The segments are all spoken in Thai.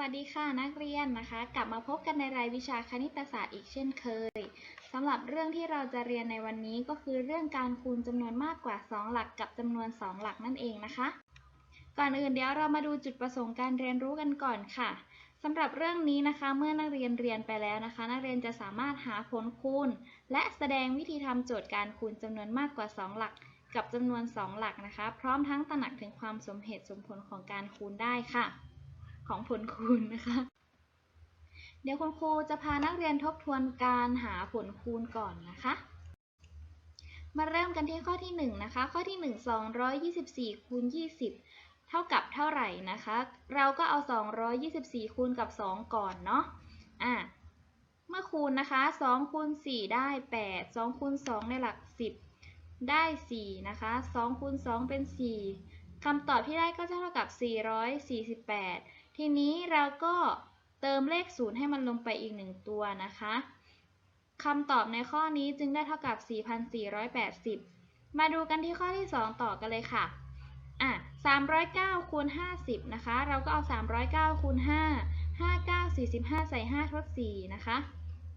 วัสดีค่ะนักเรียนนะคะ กลับมาพบกันในรายวิชาคณิตศาสตร์อีกเช่นเคยสำหรับเรื่องที่เราจะเรียนในวันนี้ก็คือเรื่องการคูณจำนวนมากกว่า 2 หลักกับจำนวน 2 หลักนั่นเองนะคะ ก่อนอื่นเดี๋ยวเรามาดูจุดประสงค์การเรียนรู้กันก่อนค่ะสำหรับเรื่องนี้นะคะเมื่อนักเรียนเรียนไปแล้วนะคะ นักเรียนจะสามารถหาผลคูณ และแสดงวิธีทำโจทย์การคูณจำนวนมากกว่า 2 หลัก กับจำนวน 2 หลักนะคะ พร้อมทั้งตระหนักถึงความสมเหตุสมผลของการคูณได้ค่ะ ของผลคูณนะคะ เดี๋ยวคุณครูจะพานักเรียนทบทวนการหาผลคูณก่อนนะคะ มาเริ่มกันที่ข้อที่ 1 นะคะ ข้อที่ 1 224คูณ20 เท่ากับเท่าไหร่นะคะ เราก็เอา 224คูณกับ 2 ก่อนเนาะอะเมื่อคูณนะคะ2คูณ4ได้ 8 2คูณ2ในหลัก 10ได้4นะคะ2คูณ2เป็น 4คำตอบที่ได้ก็จะเท่ากับ 448 ทีนี้เราก็เติมเลข0ให้มันลงไปอีก1ตัวนะคะคำตอบในข้อนี้จึงได้เท่ากับ 4,480 มาดูกันที่ข้อที่ 2 ต่อกันเลยค่ะอะ309คูณ50 นะคะ เราก็เอา 309คูณ5 59 45 ใส่ 5 ทด 4 นะคะ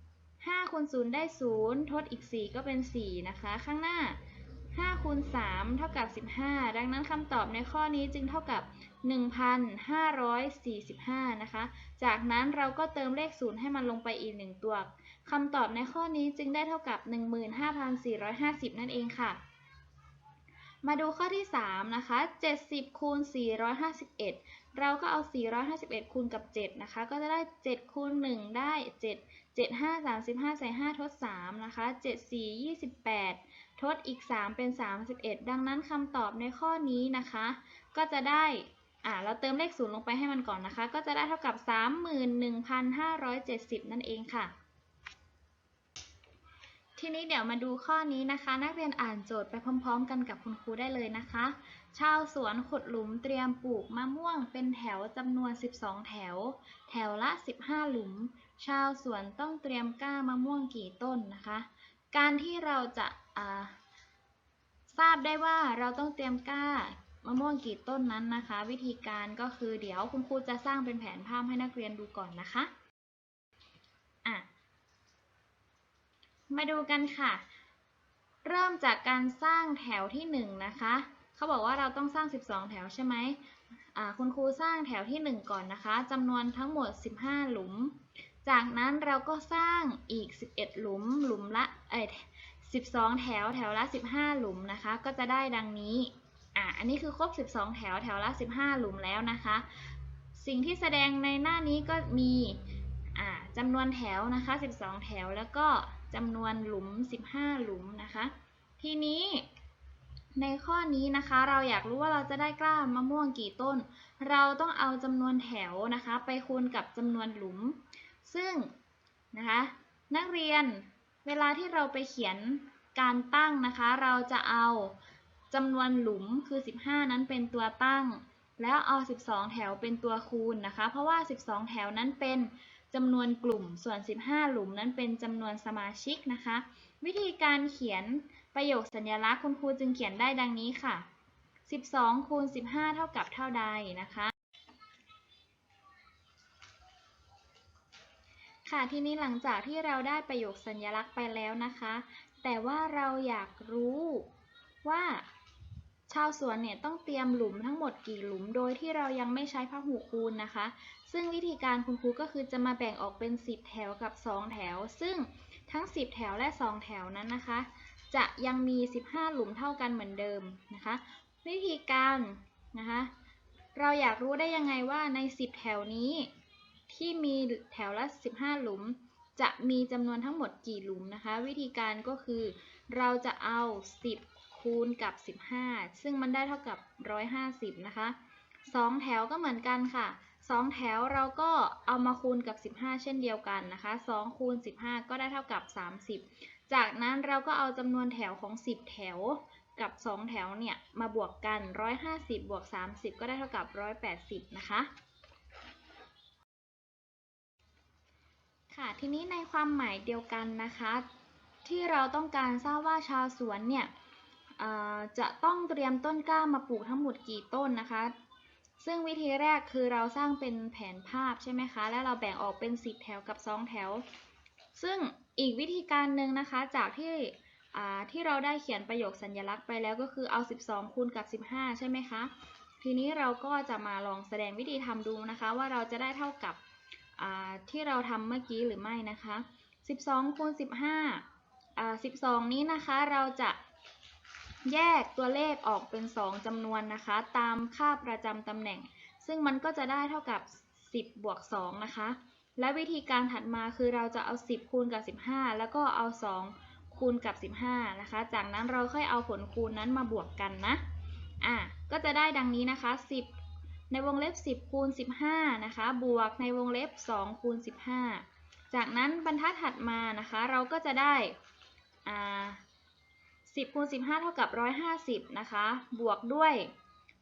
5คูณ0ได้ 0 ทดอีก 4 ก็เป็น 4 นะคะ ข้างหน้า 5คูณ3เท่ากับ 15 ดังนั้นคำตอบในข้อนี้จึงเท่ากับ 1,545 นะคะ จากนั้นเราก็เติมเลข0ให้มันลงไปอีก 1 ตัว คำตอบในข้อนี้จึงได้เท่ากับ 15,450 นั่นเองค่ะ มาดูข้อที่ 3 นะคะ 70คูณ451 เราก็เอา 451 คูณกับ 7 นะคะ ก็จะได้ 7 คูณ 1 ได้ 7 7 5 35 ใส่ 5 ทด 3 นะคะ 7 4 28 ทดอีก 3 เป็น 31 ดังนั้นคำตอบในข้อนี้นะคะ ก็จะได้ อ่า เราเติมเลข0ลงไปให้มันก่อนนะคะ ก็จะได้เท่ากับ 31,570 นั่นเองค่ะ ทีนี้เดี๋ยวมาดูข้อนี้นะคะ นักเรียนอ่านโจทย์ไปพร้อม ๆ กันกับคุณครูได้เลยนะคะ ชาวสวนขุดหลุมเตรียมปลูกมะม่วง เป็นแถวจำนวน 12 แถว แถวละ 15 หลุม ชาวสวนต้องเตรียมก้ามะม่วงกี่ต้นนะคะ การที่เราจะ ทราบได้ว่าเราต้องเตรียมก้ามะม่วงกี่ต้นนั้นนะคะ วิธีการก็คือเดี๋ยวคุณครูจะสร้างเป็นแผนภาพให้นักเรียนดูก่อนนะคะอะมาดูกันค่ะ เริ่มจากการสร้างแถวที่ 1 นะคะ เขาบอกว่าเราต้องสร้าง 12 แถวใช่ไหมคุณครูสร้างแถวที่ 1 ก่อนนะคะจำนวนทั้งหมด 15 หลุม จากนั้นเราก็สร้างอีก 11 หลุม หลุมละ เอ้ย 12 แถวแถวละ 15 หลุมนะคะ ก็จะได้ดังนี้อ่าอันนี้คือครบ 12 แถวแถวละ 15 หลุมแล้วนะคะ สิ่งที่แสดงในหน้านี้ก็มีอ่าจำนวนแถวนะคะ 12 แถวแล้วก็จำนวนหลุม 15 หลุมนะคะ ทีนี้ในข้อนี้นะคะเราอยากรู้ว่าเราจะได้กล้ามะม่วงกี่ต้น เราต้องเอาจำนวนแถวนะคะ ไปคูณกับจำนวนหลุม ซึ่งนะคะนักเรียน เวลาที่เราไปเขียนการตั้งนะคะ เราจะเอาจำนวนหลุมคือ 15 นั้นเป็นตัวตั้ง แล้วเอา 12 แถวเป็นตัวคูณนะคะ เพราะว่า 12 แถวนั้นเป็นจำนวนกลุ่ม ส่วน 15 หลุมนั้นเป็นจำนวนสมาชิกนะคะ วิธีการเขียนประโยคสัญลักษณ์คุณครูจึงเขียนได้ดังนี้ค่ะ 12 คูณ 15 เท่ากับเท่าใดนะคะ ค่ะทีนี้หลังจากที่เราได้ประโยคสัญลักษณ์ไปแล้วนะคะ แต่ว่าเราอยากรู้ว่าชาวสวนเนี่ยต้องเตรียมหลุมทั้งหมดกี่หลุม โดยที่เรายังไม่ใช้พหูคูณนะคะ ซึ่งวิธีการคุณครูก็คือจะมาแบ่งออกเป็น 10 แถวกับ 2 แถว ซึ่งทั้ง 10 แถวและ 2 แถวนั้นนะคะ จะยังมี 15 หลุมเท่ากันเหมือนเดิมนะคะ วิธีการนะคะ เราอยากรู้ได้ยังไงว่าใน 10 แถวนี้ ที่มีแถวละ 15 หลุม จะมีจำนวนทั้งหมดกี่หลุมนะคะ วิธีการก็คือ เราจะเอา 10 คูณกับ 15 ซึ่งมันได้เท่ากับ 150 นะคะ 2 แถวก็เหมือนกันค่ะ 2 แถวเราก็เอามาคูณกับ 15 เช่นเดียวกันนะคะ 2 คูณ 15 ก็ได้เท่ากับ 30 จากนั้นเราก็เอาจำนวนแถวของ 10 แถวกับ 2 แถวเนี่ย มาบวกกัน 150 บวก 30 ก็ได้เท่ากับ 180 นะคะ ค่ะ ทีนี้ในความหมายเดียวกันนะคะ ที่เราต้องการทราบว่าชาวสวนเนี่ยจะต้องเตรียมต้นกล้ามาปลูกทั้งหมดกี่ต้นนะคะ ซึ่งวิธีแรกคือเราสร้างเป็นแผนภาพใช่ไหมคะ แล้วเราแบ่งออกเป็น 10 แถวกับ 2 แถว ซึ่งอีกวิธีการหนึ่งนะคะจากที่ที่เราได้เขียนประโยคสัญลักษณ์ไปแล้วก็คือเอา 12 คูณกับ 15 ใช่ไหมคะ ทีนี้เราก็จะมาลองแสดงวิธีทำดูนะคะ ว่าเราจะได้เท่ากับ ที่เราทำเมื่อกี้หรือไม่นะคะ 12คูณ15อ่า12 นี้นะคะเราจะแยกตัวเลขออกเป็น 2จำนวนนะคะ ตามค่าประจำตำแหน่ง ซึ่งมันก็จะได้เท่ากับ 10บวก2นะคะ และวิธีการถัดมาคือเราจะเอา 10 คูณกับ 15 แล้วก็เอา 2 คูณกับ 15 นะคะ จากนั้นเราค่อยเอาผลคูณนั้นมาบวกกันนะ อะ ก็จะได้ดังนี้นะคะ 10 ในวงเล็บ 10คูณ15นะคะบวกในวงเล็บ2คูณ15 จากนั้นบรรทัดถัดมานะคะเราก็จะได้อ่า10คูณ15 เท่ากับ 150นะคะบวกด้วย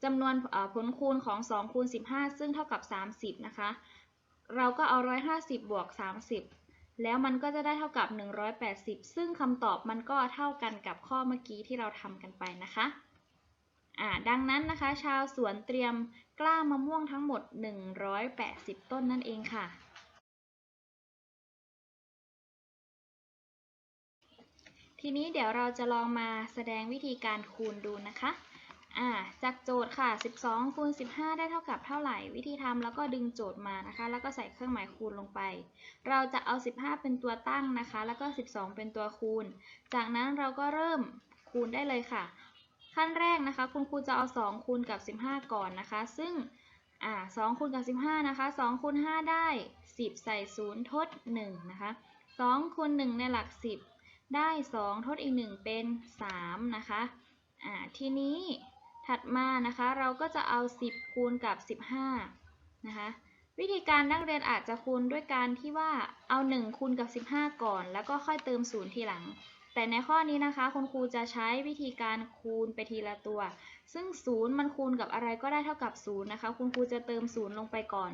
จำนวนผลคูณของ2คูณ15 ซึ่งเท่ากับ 30นะคะเราก็เอา 150 บวก 30 แล้วมันก็จะได้เท่ากับ 180 ซึ่งคำตอบมันก็เท่ากันกับข้อเมื่อกี้ที่เราทำกันไปนะคะ ดังนั้นนะคะ ชาวสวนเตรียมกล้ามะม่วงทั้งหมด 180 ต้นนั่นเองค่ะ ทีนี้เดี๋ยวเราจะลองมาแสดงวิธีการคูณดูนะคะาจากโจทย์ค่ะ 12 คูณ 15 ได้เท่ากับเท่าไหร่ วิธีทำแล้วก็ดึงโจทย์มานะคะ แล้วก็ใส่เครื่องหมายคูณลงไป เราจะเอา 15 เป็นตัวตั้งนะคะ แล้วก็ 12 เป็นตัวคูณ จากนั้นเราก็เริ่มคูณได้เลยค่ะ ขั้นแรกนะคะ คุณครูจะเอา 2 คูณกับ 15 ก่อนนะคะ ซึ่งอ2คูณกับ 15 นะคะ2คูณ5ได้ 10 ใส่ 0 ทด 1 นะคะ2คูณ1 ในหลัก 10 ได้ 2 ทดอีก 1 เป็น 3 นะคะอ่าทีนี้ถัดมานะคะเราก็จะเอา 10 คูณกับ 15 นะคะ วิธีการนักเรียนอาจจะคูณด้วยการที่ว่าเอา 1 คูณกับ 15 ก่อน แล้วก็ค่อยเติม 0 ทีหลัง แต่ในข้อนี้นะคะคุณครูจะใช้วิธีการคูณไปทีละตัว ซึ่ง0มันคูณกับอะไรก็ได้เท่ากับ0นะคะ คุณครูจะเติม0ลงไปก่อน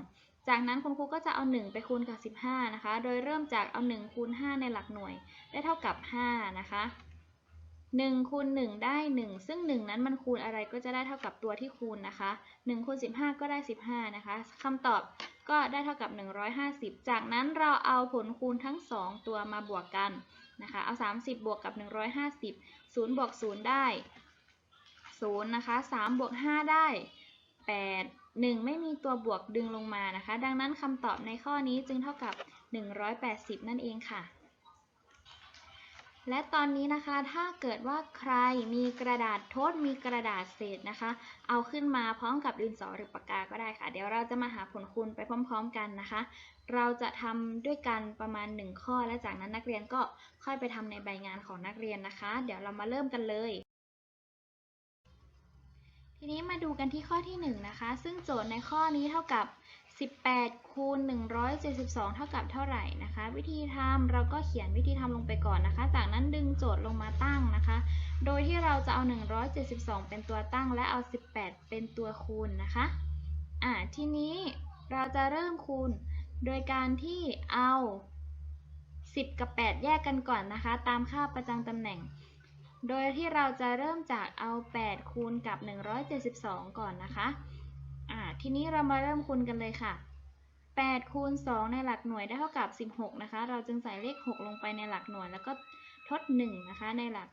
จากนั้นคุณครูก็จะเอา 1 ไปคูณกับ 15 นะคะ โดยเริ่มจากเอา 1 คูณ 5 ในหลักหน่วย ได้เท่ากับ 5 นะคะ1คูณ1ได้ 1 ซึ่ง 1 นั้นมันคูณอะไรก็จะได้เท่ากับตัวที่คูณนะคะ1คูณ15 ก็ได้ 15 นะคะคำตอบก็ได้เท่ากับ 150 จากนั้นเราเอาผลคูณทั้ง 2 ตัวมาบวกกัน นะคะ เอา 30 บวกกับ 150 0 บวก 0 ได้ 0 นะคะ 3 บวก 5 ได้ 8 1 ไม่มีตัวบวกดึงลงมานะคะ ดังนั้นคำตอบในข้อนี้จึงเท่ากับ 180 นั่นเองค่ะ และตอนนี้นะคะถ้าเกิดว่าใครมีกระดาษทดมีกระดาษเศษนะคะ เอาขึ้นมาพร้อมกับดินสอหรือปากกาก็ได้ค่ะ เดี๋ยวเราจะมาหาผลคูณไปพร้อม ๆ กันนะคะ เราจะทำด้วยกันประมาณ 1 ข้อ และจากนั้นนักเรียนก็ค่อยไปทำในใบงานของนักเรียนนะคะ เดี๋ยวเรามาเริ่มกันเลยทีนี้มาดูกันที่ข้อที่ 1 นะคะ ซึ่งโจทย์ในข้อนี้เท่ากับ 18 คูณ 172 เท่ากับเท่าไหร่นะคะ วิธีทำเราก็เขียนวิธีทำลงไปก่อนนะคะ จากนั้นดึงโจทย์ลงมาตั้งนะคะ โดยที่เราจะเอา 172 เป็นตัวตั้งและเอา 18 เป็นตัวคูณนะคะอ่าทีนี้เราจะเริ่มคูณโดยการที่เอา 10 กับ 8 แยกกันก่อนนะคะ ตามค่าประจำตำแหน่ง โดยที่เราจะเริ่มจากเอา 8 คูณกับ 172 ก่อนนะคะ ทีนี้เรามาเริ่มคูณกันเลยค่ะ8คูณ2ในหลักหน่วยได้เท่ากับ 16 นะคะ เราจึงใส่เลข 6 ลงไปในหลักหน่วย แล้วก็ทด 1 นะคะ ในหลัก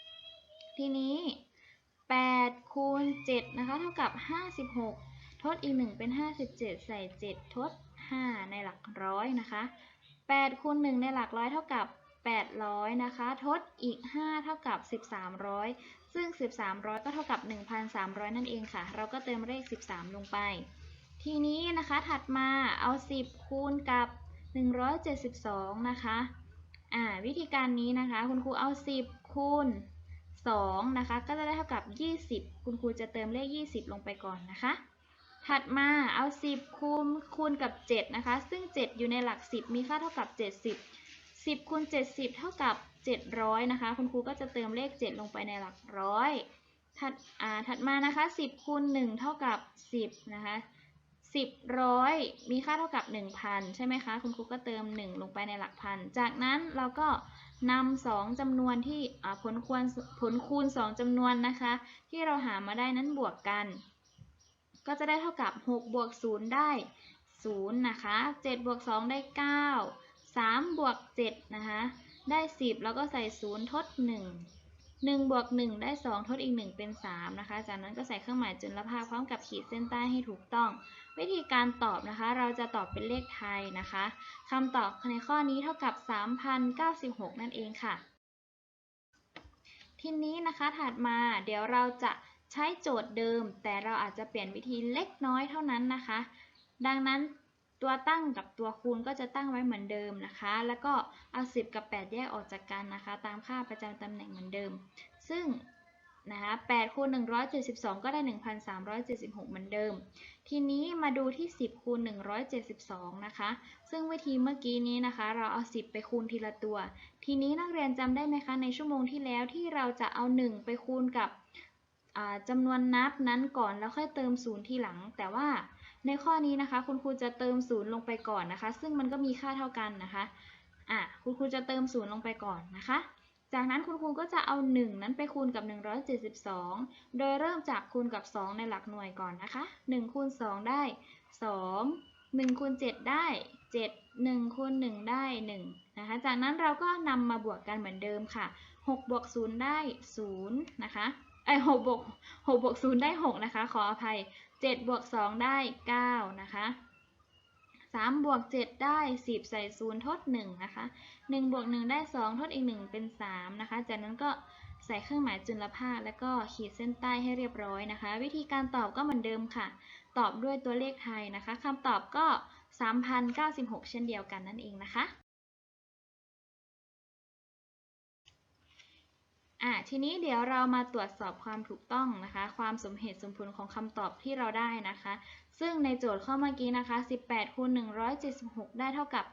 10 ทีนี้8คูณ7นะคะ เท่ากับ 56 ทดอีก 1 เป็น 57 ใส่ 7 ทด 5 ในหลักร้อยนะคะ8คูณ1ในหลักร้อยเท่ากับ 800 นะคะ ทดอีก 5 เท่ากับ 1300 ซึ่ง 1300 ก็เท่ากับ 1,300 นั่นเองค่ะ เราก็เติมเลข 13 ลงไป ทีนี้นะคะถัดมาเอา 10 คูณกับ 172 นะคะอ่าวิธีการนี้นะคะ คุณครูเอา 10 คูณ 2 นะคะ ก็จะได้เท่ากับ 20 คุณครูจะเติมเลข 20 ลงไปก่อนนะคะ ถัดมาเอา 10 คูณคูณกับ 7 นะคะ ซึ่ง 7 อยู่ในหลัก 10 มีค่าเท่ากับ 70 10คูณ70 เท่ากับ 700 นะคะ คุณครูก็จะเติมเลข 7 ลงไปในหลักร้อยถัดอ่าถัดมานะคะ 10คูณ1เท่ากับ 10 นะคะ 10ร้อยมีค่าเท่ากับ 1,000 ใช่ไหมคะ คุณครูก็เติม 1 ลงไปในหลักพัน จากนั้นเราก็นำ2จำนวนที่อ่าผลควรผลคูณ 2จำนวนนะคะ ที่เราหามาได้นั้นบวกกัน ก็จะได้เท่ากับ 6 บวก 0 ได้ 0 นะคะ 7 บวก 2 ได้ 9 3บวก7นะคะ ได้ 10 แล้วก็ใส่ 0 ทด 1 1บวก1ได้ 2 ทดอีก 1 เป็น 3 นะคะ จากนั้นก็ใส่เครื่องหมายจุลภาคพร้อมกับขีดเส้นใต้ให้ถูกต้อง วิธีการตอบนะคะ เราจะตอบเป็นเลขไทยนะคะคำตอบในข้อนี้เท่ากับ 3,096 นั่นเองค่ะ ทีนี้นะคะถัดมาเดี๋ยวเราจะใช้โจทย์เดิม แต่เราอาจจะเปลี่ยนวิธีเล็กน้อยเท่านั้นนะคะ ดังนั้น ตัวตั้งกับตัวคูณก็จะตั้งไว้เหมือนเดิมนะคะ แล้วก็เอา 10 กับ 8 แยกออกจากกันนะคะ ตามค่าประจำตำแหน่งเหมือนเดิม ซึ่งนะคะ8คูณ172 ก็ได้ 1,376 เหมือนเดิม ทีนี้มาดูที่ 10 คูณ 172 นะคะ ซึ่งวิธีเมื่อกี้นี้นะคะ เราเอา 10 ไปคูณทีละตัว ทีนี้นักเรียนจำได้ไหมคะ ในชั่วโมงที่แล้วที่เราจะเอา 1 ไปคูณกับจำนวนนับนั้นก่อนแล้วค่อยเติม 0 ทีหลัง แต่ว่า ในข้อนี้นะคะ คุณครูจะเติม0ลงไปก่อนนะคะ ซึ่งมันก็มีค่าเท่ากันนะคะอะคุณครูจะเติม0ลงไปก่อนนะคะ จากนั้นคุณครูก็จะเอา 1 นั้นไปคูณกับ 172 โดยเริ่มจากคูณกับ 2 ในหลักหน่วยก่อนนะคะ1คูณ2 ได้ 2 1คูณ7ได้ 7 1คูณ1ได้ 1 นะคะ จากนั้นเราก็นำมาบวกกันเหมือนเดิมค่ะ 6 บวก 0 ได้ 0 นะคะไอ้ย6บวก6บวก0ได้ 6 นะคะ ขออภัย 7บวก2ได้9นะคะ3บวก7ได้ 10 ใส่0ทด1นะคะ1บวก1ได้ 2 ทดอีก 1 เป็น 3 นะคะ จากนั้นก็ใส่เครื่องหมายจุลภาค แล้วก็ขีดเส้นใต้ให้เรียบร้อยนะคะ วิธีการตอบก็เหมือนเดิมค่ะ ตอบด้วยตัวเลขไทยนะคะคำตอบก็ 3,096 เช่นเดียวกันนั่นเองนะคะะทีนี้เดี๋ยวเรามาตรวจสอบความถูกต้องนะคะ ความสมเหตุสมผลของคำตอบที่เราได้นะคะ ซึ่งในโจทย์ข้อเมื่อกี้นะคะ 18คูณ176 ได้เท่ากับ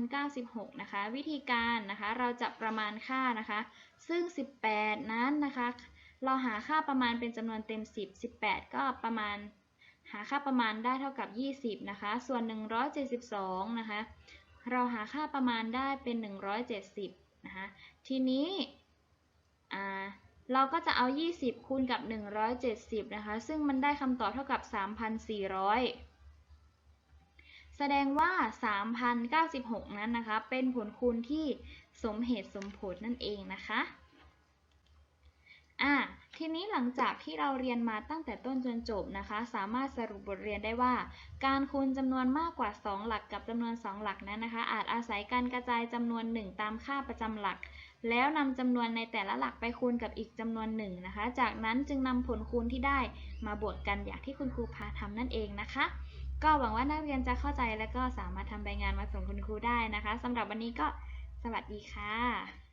3,096 นะคะ วิธีการนะคะเราจะประมาณค่านะคะ ซึ่ง 18 นั้นนะคะ เราหาค่าประมาณเป็นจำนวนเต็ม 10 18 ก็ประมาณ หาค่าประมาณได้เท่ากับ 20 นะคะ ส่วน 172 นะคะ เราหาค่าประมาณได้เป็น 170 นะคะ ทีนี้ อ่าเราก็จะเอา 20 คูณกับ 170 นะคะ ซึ่งมันได้คำตอบเท่ากับ 3,400 แสดงว่า 3,096 นั้นนะคะ เป็นผลคูณที่สมเหตุสมผลนั่นเองนะคะอะทีนี้หลังจากที่เราเรียนมาตั้งแต่ต้นจนจบนะคะ สามารถสรุปบทเรียนได้ว่า การคูณจำนวนมากกว่า 2 หลักกับจำนวน 2 หลักนั้นนะคะ อาจอาศัยการกระจายจำนวน 1 ตามค่าประจำหลัก แล้วนำจำนวนในแต่ละหลักไปคูณกับอีกจำนวนหนึ่งนะคะ จากนั้นจึงนำผลคูณที่ได้มาบวกกันอย่างที่คุณครูพาทำนั่นเองนะคะ ก็หวังว่านักเรียนจะเข้าใจและก็สามารถทำใบงานมาส่งคุณครูได้นะคะสำหรับวันนี้ก็สวัสดีค่ะ